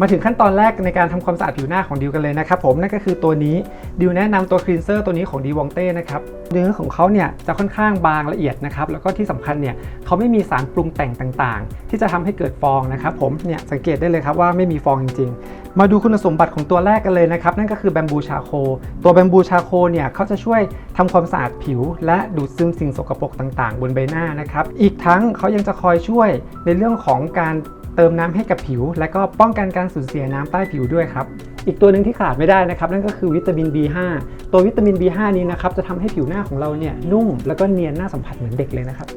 มาถึงขั้นตอนแรกในการทำความสะอาดผิวหน้าของดิวกันเลยนะครับผมนั่นก็คือตัวนี้ดิวแนะนำตัวคลีนเซอร์ตัวนี้ของดีวองเต้นะครับเนื้อของเขาเนี่ยจะค่อนข้างบางละเอียดนะครับแล้วก็ที่สำคัญเนี่ยเขาไม่มีสารปรุงแต่งต่างๆ ที่จะทำให้เกิดฟองนะครับผมเนี่ยสังเกตได้เลยครับว่าไม่มีฟองจริง ๆ มาดูคุณสมบัติของตัวแรกกันเลยนะครับนั่นก็คือแบมบูชาโคตัวแบมบูชาโคเนี่ยเขาจะช่วยทำความสะอาดผิว และดูดซึมสิ่งสกปรกต่าง ๆ บนใบหน้านะครับอีกทั้งเขายังจะคอยช่วยในเรื่องของการ เติมน้ำให้กับผิว และก็ป้องกันการสูญเสียน้ำใต้ผิวด้วยครับ อีกตัวหนึ่งที่ขาดไม่ได้นะครับ นั่นก็คือวิตามิน B5 ตัววิตามิน B5 นี้นะครับจะทำให้ผิวหน้าของเราเนี่ยนุ่ม แล้วก็เนียนน่าสัมผัสเหมือนเด็กเลยนะครับ